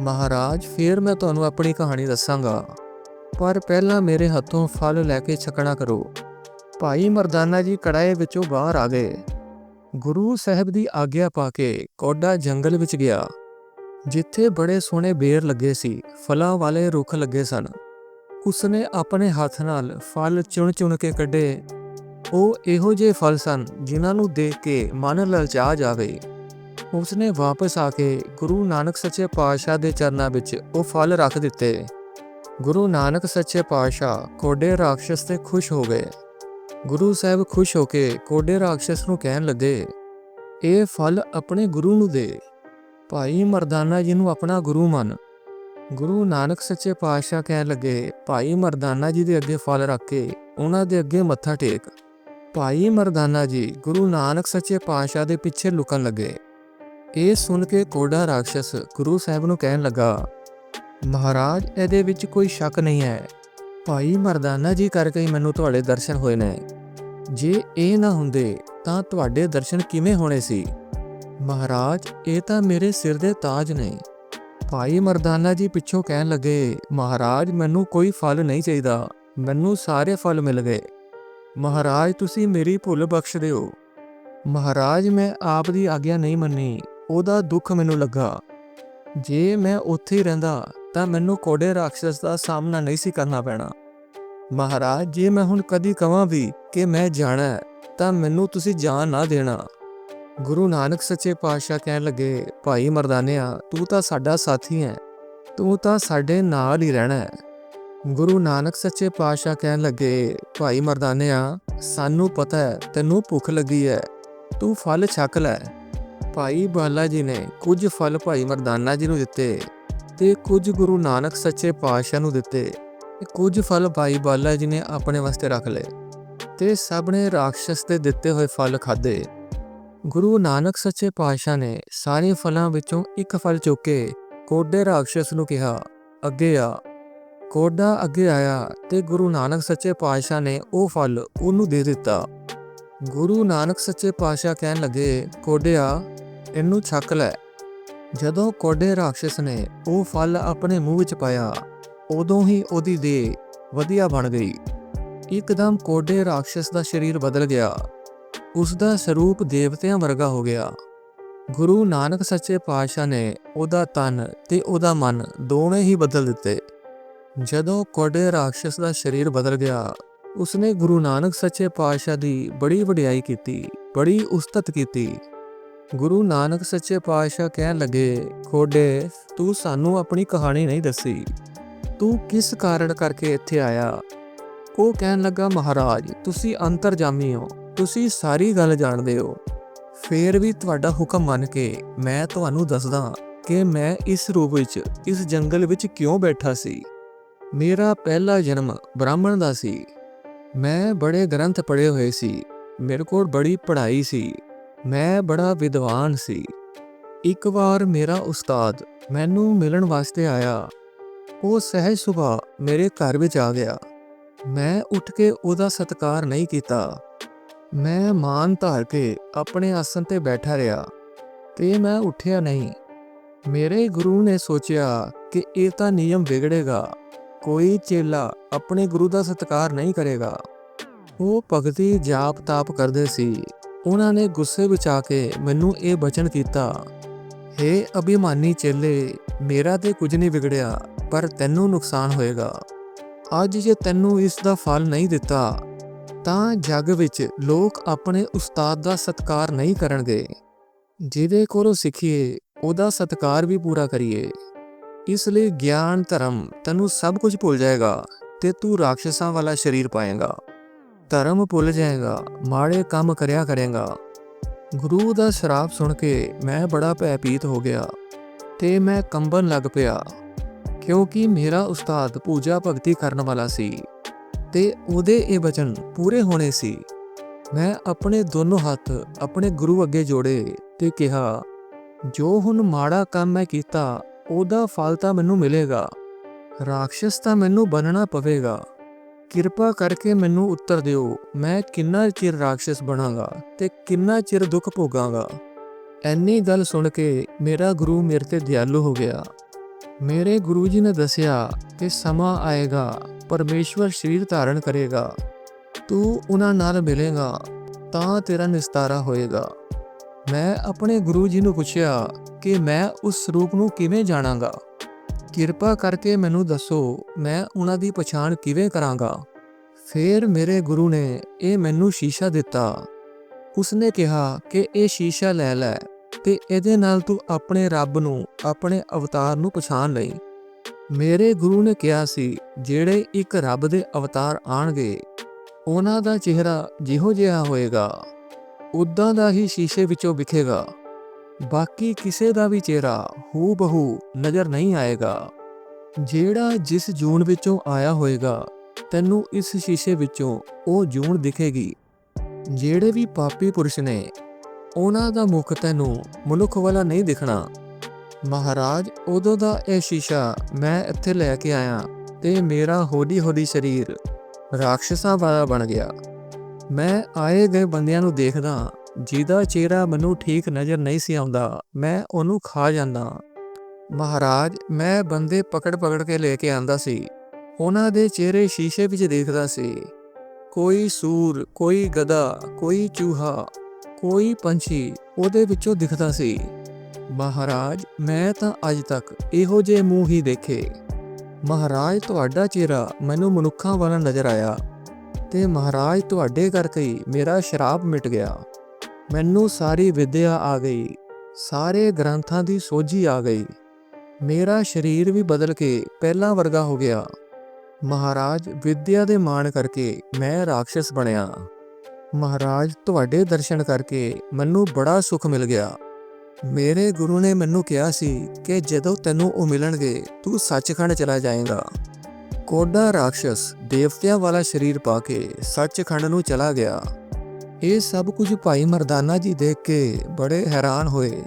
A: ਮਹਾਰਾਜ, ਫਿਰ ਮੈਂ ਤੁਹਾਨੂੰ ਆਪਣੀ ਕਹਾਣੀ ਦੱਸਾਂਗਾ। ਪਰ ਪਹਿਲਾਂ ਮੇਰੇ ਹੱਥੋਂ ਫਲ ਲੈ ਕੇ ਛਕਣਾ ਕਰੋ। ਭਾਈ ਮਰਦਾਨਾ ਜੀ ਕੜਾਏ ਵਿੱਚੋਂ ਬਾਹਰ ਆ ਗਏ। ਗੁਰੂ ਸਾਹਿਬ ਦੀ ਆਗਿਆ ਪਾ ਕੇ ਕੋਡਾ ਜੰਗਲ ਵਿੱਚ ਗਿਆ। ਜਿੱਥੇ ਬੜੇ ਸੋਹਣੇ ਬੇਰ ਲੱਗੇ ਸੀ, ਫਲਾਂ ਵਾਲੇ ਰੁੱਖ ਲੱਗੇ ਸਨ। ਉਸਨੇ ਆਪਣੇ ਹੱਥ ਨਾਲ ਫਲ ਚੁਣ-ਚੁਣ ਕੇ ਕੱਢੇ। ਉਹ ਇਹੋ ਜਿਹੇ ਫਲ ਸਨ ਜਿਨ੍ਹਾਂ ਨੂੰ ਦੇਖ ਕੇ ਮਨ ਲਲਚਾ ਜਾਵੇ। ਉਸਨੇ ਵਾਪਸ ਆ ਕੇ ਗੁਰੂ ਨਾਨਕ ਸੱਚੇ ਪਾਤਸ਼ਾਹ ਦੇ ਚਰਨਾਂ ਵਿੱਚ ਉਹ ਫਲ ਰੱਖ ਦਿੱਤੇ। ਗੁਰੂ ਨਾਨਕ ਸੱਚੇ ਪਾਤਸ਼ਾਹ ਕੋਡੇ ਰਾਖਸ਼ ਤੇ ਖੁਸ਼ ਹੋ ਗਏ। ਗੁਰੂ ਸਾਹਿਬ ਖੁਸ਼ ਹੋ ਕੇ ਕੋਡੇ ਰਾਖਸ਼ ਨੂੰ ਕਹਿਣ ਲੱਗੇ, ਇਹ ਫਲ ਆਪਣੇ ਗੁਰੂ ਨੂੰ ਦੇ। ਭਾਈ ਮਰਦਾਨਾ ਜੀ ਨੂੰ ਆਪਣਾ ਗੁਰੂ ਮੰਨ। ਗੁਰੂ ਨਾਨਕ ਸੱਚੇ ਪਾਤਸ਼ਾਹ ਕਹਿਣ ਲੱਗੇ, ਭਾਈ ਮਰਦਾਨਾ ਜੀ ਦੇ ਅੱਗੇ ਫਲ ਰੱਖ ਕੇ ਉਹਨਾਂ ਦੇ ਅੱਗੇ ਮੱਥਾ ਟੇਕ। ਭਾਈ ਮਰਦਾਨਾ ਜੀ ਗੁਰੂ ਨਾਨਕ ਸੱਚੇ ਪਾਤਸ਼ਾਹ ਦੇ ਪਿੱਛੇ ਲੁਕਣ ਲੱਗੇ। ਇਹ ਸੁਣ ਕੇ ਕੋਡਾ ਰਾਖਸ਼ ਗੁਰੂ ਸਾਹਿਬ ਨੂੰ ਕਹਿਣ ਲੱਗਾ, ਮਹਾਰਾਜ, ਇਹਦੇ ਵਿੱਚ ਕੋਈ ਸ਼ੱਕ ਨਹੀਂ ਹੈ। ਭਾਈ ਮਰਦਾਨਾ ਜੀ ਕਰਕੇ ਹੀ ਮੈਨੂੰ ਤੁਹਾਡੇ ਦਰਸ਼ਨ ਹੋਏ ਨੇ। ਜੇ ਇਹ ਨਾ ਹੁੰਦੇ ਤਾਂ ਤੁਹਾਡੇ ਦਰਸ਼ਨ ਕਿਵੇਂ ਹੋਣੇ ਸੀ? ਮਹਾਰਾਜ, ਇਹ ਤਾਂ ਮੇਰੇ ਸਿਰ ਦੇ ਤਾਜ ਨੇ। ਭਾਈ ਮਰਦਾਨਾ ਜੀ ਪਿੱਛੋਂ ਕਹਿਣ ਲੱਗੇ, ਮਹਾਰਾਜ, ਮੈਨੂੰ ਕੋਈ ਫਲ ਨਹੀਂ ਚਾਹੀਦਾ। ਮੈਨੂੰ ਸਾਰੇ ਫਲ ਮਿਲ ਗਏ। ਮਹਾਰਾਜ, ਤੁਸੀਂ ਮੇਰੀ ਭੁੱਲ ਬਖਸ਼ ਦਿਓ ਮਹਾਰਾਜ, ਮੈਂ ਆਪ ਦੀ ਆਗਿਆ ਨਹੀਂ ਮੰਨੀ, ਉਹਦਾ ਦੁੱਖ ਮੈਨੂੰ ਲੱਗਾ। ਜੇ ਮੈਂ ਉੱਥੇ ਹੀ ਰਹਿੰਦਾ, ਤਾਂ ਮੈਨੂੰ ਕੋਡੇ ਰਾਖਸ਼ ਦਾ ਸਾਹਮਣਾ ਨਹੀਂ ਸੀ ਕਰਨਾ ਪੈਣਾ। ਮਹਾਰਾਜ, ਜੇ ਮੈਂ ਹੁਣ ਕਦੀ ਕਵਾਂ ਵੀ ਕਿ ਮੈਂ ਜਾਣਾ ਤਾਂ ਮੈਨੂੰ ਤੁਸੀਂ ਜਾਣ ਨਾ ਦੇਣਾ। ਗੁਰੂ ਨਾਨਕ ਸੱਚੇ ਪਾਤਸ਼ਾਹ ਕਹਿਣ ਲੱਗੇ, ਭਾਈ ਮਰਦਾਨਿਆ, ਤੂੰ ਤਾਂ ਸਾਡਾ ਸਾਥੀ ਹੈ। ਤੂੰ ਤਾਂ ਸਾਡੇ ਨਾਲ ਹੀ ਰਹਿਣਾ ਹੈ। ਗੁਰੂ ਨਾਨਕ ਸੱਚੇ ਪਾਤਸ਼ਾਹ ਕਹਿਣ ਲੱਗੇ, ਭਾਈ ਮਰਦਾਨਿਆ, ਸਾਨੂੰ ਪਤਾ ਹੈ, ਤੈਨੂੰ ਭੁੱਖ ਲੱਗੀ ਹੈ, ਤੂੰ ਫਲ ਛਕ ਲੈ। ਭਾਈ ਬਾਲਾ ਜੀ ਨੇ ਕੁਝ ਫਲ ਭਾਈ ਮਰਦਾਨਾ ਜੀ ਨੂੰ ਦਿੱਤੇ ਤੇ ਕੁਝ ਗੁਰੂ ਨਾਨਕ ਸੱਚੇ ਪਾਤਸ਼ਾਹ ਨੂੰ ਦਿੱਤੇ ਤੇ ਕੁਝ ਫਲ ਭਾਈ ਬਾਲਾ ਜੀ ਨੇ ਆਪਣੇ ਵਾਸਤੇ ਰੱਖ ਲਏ ਤੇ ਸਭ ਨੇ ਰਾਖਸ਼ ਦੇ ਦਿੱਤੇ ਹੋਏ ਫਲ ਖਾਦੇ ਗੁਰੂ ਨਾਨਕ ਸੱਚੇ ਪਾਤਸ਼ਾਹ ਨੇ ਸਾਰੇ ਫਲਾਂ ਵਿੱਚੋਂ ਇੱਕ ਫਲ ਚੁੱਕ ਕੇ ਕੋਡੇ ਰਾਖਸ਼ ਨੂੰ ਕਿਹਾ, ਅੱਗੇ ਆ। ਕੋਡਾ ਅੱਗੇ ਆਇਆ ਤੇ ਗੁਰੂ ਨਾਨਕ ਸੱਚੇ ਪਾਤਸ਼ਾਹ ਨੇ ਉਹ ਫਲ ਉਹਨੂੰ ਦੇ ਦਿੱਤਾ। ਗੁਰੂ ਨਾਨਕ ਸੱਚੇ ਪਾਤਸ਼ਾਹ ਕਹਿਣ ਲੱਗੇ, ਕੋਡਿਆ, ਇਹਨੂੰ ਛਕ ਲੈ। ਜਦੋਂ ਕੋਡੇ ਰਾਖਸ਼ ਨੇ ਉਹ ਫਲ ਆਪਣੇ ਮੂੰਹ ਵਿੱਚ ਪਾਇਆ, ਉਦੋਂ ਹੀ ਉਹਦੀ ਦੇਹ ਵਧੀਆ ਬਣ ਗਈ। ਇੱਕਦਮ ਕੋਡੇ ਰਾਖਸ਼ ਦਾ ਸਰੀਰ ਬਦਲ ਗਿਆ। ਉਸ ਦਾ ਸਰੂਪ ਦੇਵਤਿਆਂ ਵਰਗਾ ਹੋ ਗਿਆ। ਗੁਰੂ ਨਾਨਕ ਸੱਚੇ ਪਾਤਸ਼ਾਹ ਨੇ ਉਹਦਾ ਤਨ ਤੇ ਉਹਦਾ ਮਨ ਦੋਵੇਂ ਹੀ ਬਦਲ ਦਿੱਤੇ। ਜਦੋਂ ਕੋਡੇ ਰਾਖਸ਼ ਦਾ ਸਰੀਰ ਬਦਲ ਗਿਆ, ਉਸਨੇ ਗੁਰੂ ਨਾਨਕ ਸੱਚੇ ਪਾਤਸ਼ਾਹ ਦੀ ਬੜੀ ਵਡਿਆਈ ਕੀਤੀ, ਬੜੀ ਉਸਤਤ ਕੀਤੀ। ਗੁਰੂ ਨਾਨਕ ਸੱਚੇ ਪਾਤਸ਼ਾਹ ਕਹਿਣ ਲੱਗੇ ਕੋਡੇ ਤੂੰ ਸਾਨੂੰ ਆਪਣੀ ਕਹਾਣੀ ਨਹੀਂ ਦੱਸੀ। ਤੂੰ ਕਿਸ ਕਾਰਨ ਕਰਕੇ ਇੱਥੇ ਆਇਆ? ਉਹ ਕਹਿਣ ਲੱਗਾ, ਮਹਾਰਾਜ, ਤੁਸੀਂ ਅੰਤਰਜਾਮੀ ਹੋ, ਤੁਸੀਂ ਸਾਰੀ ਗੱਲ ਜਾਣਦੇ ਹੋ। ਫੇਰ ਵੀ ਤੁਹਾਡਾ ਹੁਕਮ ਮੰਨ ਕੇ ਮੈਂ ਤੁਹਾਨੂੰ ਦੱਸਦਾ ਕਿ ਮੈਂ ਇਸ ਰੂਪ ਵਿੱਚ, ਇਸ ਜੰਗਲ ਵਿੱਚ ਕਿਉਂ ਬੈਠਾ ਸੀ? ਮੇਰਾ ਪਹਿਲਾ ਜਨਮ ਬ੍ਰਾਹਮਣ ਦਾ ਸੀ। ਮੈਂ ਬੜੇ ਗ੍ਰੰਥ ਪੜ੍ਹੇ ਹੋਏ ਸੀ। ਮੇਰੇ ਕੋਲ ਬੜੀ ਪੜ੍ਹਾਈ ਸੀ। ਮੈਂ ਬੜਾ ਵਿਦਵਾਨ ਸੀ। ਇੱਕ ਵਾਰ ਮੇਰਾ ਉਸਤਾਦ ਮੈਨੂੰ ਮਿਲਣ ਵਾਸਤੇ ਆਇਆ। ਉਹ ਸਹਿਜ ਸੁਭਾ ਮੇਰੇ ਘਰ ਵਿੱਚ ਆ ਗਿਆ। ਮੈਂ ਉੱਠ ਕੇ ਉਹਦਾ ਸਤਿਕਾਰ ਨਹੀਂ ਕੀਤਾ। ਮੈਂ ਮਾਨ ਧਾਰ ਕੇ ਆਪਣੇ ਆਸਨ ਤੇ ਬੈਠਾ ਰਿਹਾ ਤੇ ਮੈਂ ਉੱਠਿਆ ਨਹੀਂ। ਮੇਰੇ ਗੁਰੂ ਨੇ ਸੋਚਿਆ ਕਿ ਇਹ ਤਾਂ ਨਿਯਮ ਵਿਗੜੇਗਾ। ਕੋਈ ਚੇਲਾ ਆਪਣੇ ਗੁਰੂ ਦਾ ਸਤਿਕਾਰ ਨਹੀਂ ਕਰੇਗਾ। ਉਹ ਭਗਤੀ ਜਾਪ ਤਾਪ ਕਰਦੇ ਸੀ। ਉਹਨਾਂ ਨੇ ਗੁੱਸੇ ਵਿੱਚ ਆ ਕੇ ਮੈਨੂੰ ਇਹ ਬਚਨ ਕੀਤਾ, ਹੇ ਅਭਿਮਾਨੀ ਚੇਲੇ, ਮੇਰਾ ਤੇ ਕੁਝ ਨਹੀਂ ਵਿਗੜਿਆ, ਪਰ ਤੈਨੂੰ ਨੁਕਸਾਨ ਹੋਏਗਾ। ਅੱਜ ਜੇ ਤੈਨੂੰ ਇਸ ਦਾ ਫਲ ਨਹੀਂ ਦਿੱਤਾ, ਤਾਂ ਜੱਗ ਵਿੱਚ ਲੋਕ ਆਪਣੇ ਉਸਤਾਦ ਦਾ ਸਤਿਕਾਰ ਨਹੀਂ ਕਰਨਗੇ। ਜਿਹਦੇ ਕੋਲੋਂ ਸਿੱਖੀਏ, ਉਹਦਾ ਸਤਿਕਾਰ ਵੀ ਪੂਰਾ ਕਰੀਏ। ਇਸ ਲਈ ਗਿਆਨ ਧਰਮ ਤੈਨੂੰ ਸਭ ਕੁਝ ਭੁੱਲ ਜਾਏਗਾ ਤੇ ਤੂੰ ਰਾਖਸ਼ਾਂ ਵਾਲਾ ਸਰੀਰ ਪਾਏਗਾ। ਧਰਮ ਭੁੱਲ ਜਾਏਗਾ, ਮਾੜੇ ਕੰਮ ਕਰਿਆ ਕਰੇਗਾ। ਗੁਰੂ ਦਾ ਸ਼ਰਾਪ ਸੁਣ ਕੇ ਮੈਂ ਬੜਾ ਭੈਪੀਤ ਹੋ ਗਿਆ ਤੇ ਮੈਂ ਕੰਬਣ ਲੱਗ ਪਿਆ, ਕਿਉਂਕਿ ਮੇਰਾ ਉਸਤਾਦ ਪੂਜਾ ਭਗਤੀ ਕਰਨ ਵਾਲਾ ਸੀ ਤੇ ਉਹਦੇ ਇਹ ਬਚਨ ਪੂਰੇ ਹੋਣੇ ਸੀ। ਮੈਂ ਆਪਣੇ ਦੋਨੋਂ ਹੱਥ ਆਪਣੇ ਗੁਰੂ ਅੱਗੇ ਜੋੜੇ ਤੇ ਕਿਹਾ, ਜੋ ਹੁਣ ਮਾੜਾ ਕੰਮ ਮੈਂ ਕੀਤਾ ਉਹਦਾ ਫਲ ਤਾਂ ਮੈਨੂੰ ਮਿਲੇਗਾ। ਰਾਖਸ਼ ਤਾਂ ਮੈਨੂੰ ਬਣਨਾ ਪਵੇਗਾ। ਕਿਰਪਾ ਕਰਕੇ ਮੈਨੂੰ ਉੱਤਰ ਦਿਓ, ਮੈਂ ਕਿੰਨਾ ਚਿਰ ਰਾਖਸ਼ ਬਣਾਂਗਾ ਤੇ ਕਿੰਨਾ ਚਿਰ ਦੁੱਖ ਭੋਗਾਂਗਾ। ਐਨੀ ਗੱਲ ਸੁਣ ਕੇ ਮੇਰਾ ਗੁਰੂ ਮੇਰੇ ਤੇ ਦਿਆਲੂ ਹੋ ਗਿਆ। ਮੇਰੇ ਗੁਰੂ ਜੀ ਨੇ ਦੱਸਿਆ ਕਿ ਸਮਾਂ ਆਏਗਾ, ਪਰਮੇਸ਼ਵਰ ਸਰੀਰ ਧਾਰਨ ਕਰੇਗਾ। ਤੂੰ ਉਹਨਾਂ ਨਾਲ ਮਿਲੇਗਾ, ਤਾਂ ਤੇਰਾ ਨਿਸਤਾਰਾ ਹੋਏਗਾ। ਮੈਂ ਆਪਣੇ ਗੁਰੂ ਜੀ ਨੂੰ ਪੁੱਛਿਆ ਕਿ ਮੈਂ ਉਸ ਸਰੂਪ ਨੂੰ ਕਿਵੇਂ ਜਾਣਾਂਗਾ? ਕਿਰਪਾ ਕਰਕੇ ਮੈਨੂੰ ਦੱਸੋ, ਮੈਂ ਉਹਨਾਂ ਦੀ ਪਛਾਣ ਕਿਵੇਂ ਕਰਾਂਗਾ? ਫਿਰ ਮੇਰੇ ਗੁਰੂ ਨੇ ਇਹ ਮੈਨੂੰ ਸ਼ੀਸ਼ਾ ਦਿੱਤਾ। ਉਸਨੇ ਕਿਹਾ ਕਿ ਇਹ ਸ਼ੀਸ਼ਾ ਲੈ ਲੈ ਤੇ ਇਹਦੇ ਨਾਲ ਤੂੰ ਆਪਣੇ ਰੱਬ ਨੂੰ, ਆਪਣੇ ਅਵਤਾਰ ਨੂੰ ਪਛਾਣ ਲਈ। ਮੇਰੇ ਗੁਰੂ ਨੇ ਕਿਹਾ ਸੀ, ਜਿਹੜੇ ਇੱਕ ਰੱਬ ਦੇ ਅਵਤਾਰ ਆਣਗੇ, ਉਹਨਾਂ ਦਾ ਚਿਹਰਾ ਜਿਹੋ ਜਿਹਾ ਹੋਏਗਾ। ਉਦਾਂ ਦਾ ਹੀ ਸ਼ੀਸ਼ੇ ਵਿੱਚੋਂ ਵਿਖੇਗਾ। ਬਾਕੀ ਕਿਸੇ ਦਾ ਵੀ ਚਿਹਰਾ ਹੂ ਬਹੂ ਨਜ਼ਰ ਨਹੀਂ ਆਏਗਾ। ਜਿਹੜਾ ਜਿਸ ਜੂਨ ਵਿੱਚੋਂ ਆਇਆ ਹੋਏਗਾ, ਤੈਨੂੰ ਇਸ ਸ਼ੀਸ਼ੇ ਵਿੱਚੋਂ ਉਹ ਜੂਨ ਦਿਖੇਗੀ। ਜਿਹੜੇ ਵੀ ਪਾਪੀ ਪੁਰਸ਼ ਨੇ, ਉਹਨਾਂ ਦਾ ਮੁਖ ਤੈਨੂੰ ਮਨੁੱਖ ਵਾਲਾ ਨਹੀਂ ਦਿਖਣਾ। ਮਹਾਰਾਜ, ਉਦੋਂ ਦਾ ਇਹ ਸ਼ੀਸ਼ਾ ਮੈਂ ਇੱਥੇ ਲੈ ਕੇ ਆਇਆ ਤੇ ਮੇਰਾ ਹੌਲੀ ਹੌਲੀ ਸਰੀਰ ਰਾਖਸ਼ਾਂ ਵਾਲਾ ਬਣ ਗਿਆ। ਮੈਂ ਆਏ ਗਏ ਬੰਦਿਆਂ ਨੂੰ ਦੇਖਦਾ ਜਿਹਦਾ ਚਿਹਰਾ ਮੈਨੂੰ ਠੀਕ ਨਜ਼ਰ ਨਹੀਂ ਸੀ ਆਉਂਦਾ, ਮੈਂ ਉਹਨੂੰ ਖਾ ਜਾਂਦਾ ਮਹਾਰਾਜ, ਮੈਂ ਬੰਦੇ ਪਕੜ ਪਕੜ ਕੇ ਲੈ ਕੇ ਆਂਦਾ ਸੀ। ਉਹਨਾਂ ਦੇ ਚਿਹਰੇ ਸ਼ੀਸ਼ੇ ਵਿੱਚ ਦੇਖਦਾ ਸੀ। ਕੋਈ ਸੂਰ, ਕੋਈ ਗਧਾ, ਕੋਈ ਚੂਹਾ, ਕੋਈ ਪੰਛੀ ਉਹਦੇ ਵਿੱਚੋਂ ਦਿਖਦਾ ਸੀ। ਮਹਾਰਾਜ, ਮੈਂ ਤਾਂ ਅੱਜ ਤੱਕ ਇਹੋ ਜਿਹੇ ਮੂੰਹ ਹੀ ਦੇਖੇ। ਮਹਾਰਾਜ, ਤੁਹਾਡਾ ਚਿਹਰਾ ਮੈਨੂੰ ਮਨੁੱਖਾਂ ਵਾਲਾ ਨਜ਼ਰ ਆਇਆ। ਤੇ ਮਹਾਰਾਜ ਤੁਹਾਡੇ ਕਰਕੇ ਹੀ ਮੇਰਾ ਸ਼ਰਾਪ ਮਿਟ ਗਿਆ। ਮੈਨੂੰ ਸਾਰੀ ਵਿਦਿਆ ਆ ਗਈ। ਸਾਰੇ ਗ੍ਰੰਥਾਂ ਦੀ ਸੋਝੀ ਆ ਗਈ। ਮੇਰਾ ਸਰੀਰ ਵੀ ਬਦਲ ਕੇ ਪਹਿਲਾਂ ਵਰਗਾ ਹੋ ਗਿਆ। ਮਹਾਰਾਜ ਵਿਦਿਆ ਦੇ ਮਾਣ ਕਰਕੇ ਮੈਂ ਰਾਖਸ਼ ਬਣਿਆ। ਮਹਾਰਾਜ ਤੁਹਾਡੇ ਦਰਸ਼ਨ ਕਰਕੇ ਮੈਨੂੰ ਬੜਾ ਸੁੱਖ ਮਿਲ ਗਿਆ। ਮੇਰੇ ਗੁਰੂ ਨੇ ਮੈਨੂੰ ਕਿਹਾ ਸੀ ਕਿ ਜਦੋਂ ਤੈਨੂੰ ਉਹ ਮਿਲਣਗੇ, ਤੂੰ ਸੱਚਖੰਡ ਚਲਾ ਜਾਏਗਾ। ਕੋਡਾ ਰਾਖਸ਼ ਦੇਵਤਿਆਂ ਵਾਲਾ ਸਰੀਰ ਪਾ ਕੇ ਸੱਚਖੰਡ ਨੂੰ ਚਲਾ ਗਿਆ। ਇਹ ਸਭ ਕੁਝ ਭਾਈ ਮਰਦਾਨਾ ਜੀ ਦੇਖ ਕੇ ਬੜੇ ਹੈਰਾਨ ਹੋਏ।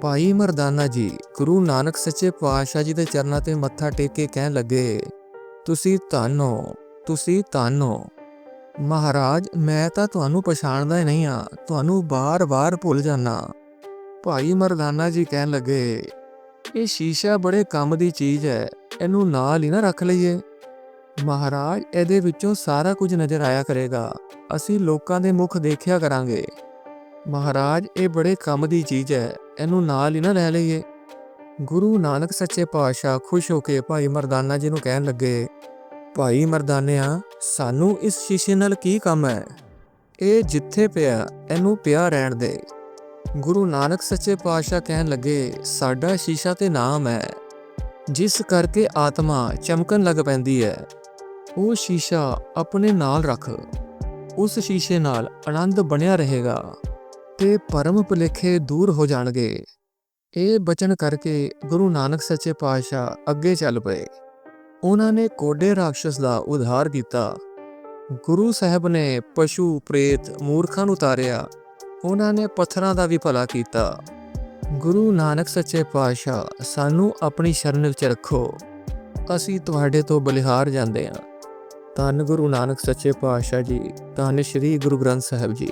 A: ਭਾਈ ਮਰਦਾਨਾ ਜੀ, ਗੁਰੂ ਨਾਨਕ ਸੱਚੇ ਪਾਤਸ਼ਾਹ ਜੀ ਦੇ ਚਰਨਾਂ ਤੇ ਮੱਥਾ ਟੇਕ ਕੇ ਕਹਿਣ ਲੱਗੇ, ਤੁਸੀਂ ਧੰਨ ਹੋ, ਤੁਸੀਂ ਧੰਨ ਹੋ। ਮਹਾਰਾਜ, ਮੈਂ ਤਾਂ ਤੁਹਾਨੂੰ ਪਛਾਣਦਾ ਹੀ ਨਹੀਂ ਆ ਤੁਹਾਨੂੰ ਬਾਰ-ਬਾਰ ਭੁੱਲ ਜਾਣਾ ਭਾਈ ਮਰਦਾਨਾ ਜੀ ਕਹਿਣ ਲੱਗੇ ਇਹ ਸ਼ੀਸ਼ਾ ਬੜੇ ਕੰਮ ਦੀ ਚੀਜ਼ ਹੈ। ਇਹਨੂੰ ਨਾਲ ਹੀ ਨਾ ਰੱਖ ਲਈਏ। ਮਹਾਰਾਜ, ਇਹਦੇ ਵਿੱਚੋਂ ਸਾਰਾ ਕੁਝ ਨਜ਼ਰ ਆਇਆ ਕਰੇਗਾ। ਅਸੀਂ ਲੋਕਾਂ ਦੇ ਮੁਖ ਦੇਖਿਆ ਕਰਾਂਗੇ। ਮਹਾਰਾਜ, ਇਹ ਬੜੇ ਕੰਮ ਦੀ ਚੀਜ਼ ਹੈ। ਇਹਨੂੰ ਨਾਲ ਹੀ ਨਾ ਲੈ ਲਈਏ। ਗੁਰੂ ਨਾਨਕ ਸੱਚੇ ਪਾਤਸ਼ਾਹ ਖੁਸ਼ ਹੋ ਕੇ ਭਾਈ ਮਰਦਾਨਾ ਜੀ ਨੂੰ ਕਹਿਣ ਲੱਗੇ, ਭਾਈ ਮਰਦਾਨਿਆ, ਸਾਨੂੰ ਇਸ ਸ਼ੀਸ਼ੇ ਨਾਲ ਕੀ ਕੰਮ ਹੈ? ਇਹ ਜਿੱਥੇ ਪਿਆ, ਇਹਨੂੰ ਪਿਆ ਰਹਿਣ ਦੇ। ਗੁਰੂ ਨਾਨਕ ਸੱਚੇ ਪਾਤਸ਼ਾਹ ਕਹਿਣ ਲੱਗੇ, ਸਾਡਾ ਸ਼ੀਸ਼ਾ ਤੇ ਨਾਮ ਹੈ। ਜਿਸ ਕਰਕੇ ਆਤਮਾ ਚਮਕਣ ਲੱਗ ਪੈਂਦੀ ਹੈ। ਉਹ ਸ਼ੀਸ਼ਾ ਆਪਣੇ ਨਾਲ ਰੱਖ। ਉਸ ਸ਼ੀਸ਼ੇ ਨਾਲ ਆਨੰਦ ਬਣਿਆ ਰਹੇਗਾ ਤੇ ਪਰਮ ਭੁਲੇਖੇ ਦੂਰ ਹੋ ਜਾਣਗੇ। ਇਹ ਬਚਨ ਕਰਕੇ ਗੁਰੂ ਨਾਨਕ ਸੱਚੇ ਪਾਤਸ਼ਾਹ ਅੱਗੇ ਚੱਲ ਪਏ। ਉਹਨਾਂ ਨੇ ਕੋਡੇ ਰਾਖਸ਼ ਦਾ ਉਧਾਰ ਕੀਤਾ। ਗੁਰੂ ਸਾਹਿਬ ਨੇ ਪਸ਼ੂ ਪ੍ਰੇਤ ਮੂਰਖਾਂ ਨੂੰ ਉਤਾਰਿਆ। ਉਹਨਾਂ ਨੇ ਪੱਥਰਾਂ ਦਾ ਵੀ ਭਲਾ ਕੀਤਾ। ਗੁਰੂ ਨਾਨਕ ਸੱਚੇ ਪਾਤਸ਼ਾਹ, ਸਾਨੂੰ ਆਪਣੀ ਸ਼ਰਨ ਵਿੱਚ ਰੱਖੋ। ਅਸੀਂ ਤੁਹਾਡੇ ਤੋਂ ਬਲਿਹਾਰ ਜਾਂਦੇ ਹਾਂ। ਧੰਨ ਗੁਰੂ ਨਾਨਕ ਸੱਚੇ ਪਾਤਸ਼ਾਹ ਜੀ, ਧੰਨ ਸ਼੍ਰੀ ਗੁਰੂ ਗ੍ਰੰਥ ਸਾਹਿਬ ਜੀ।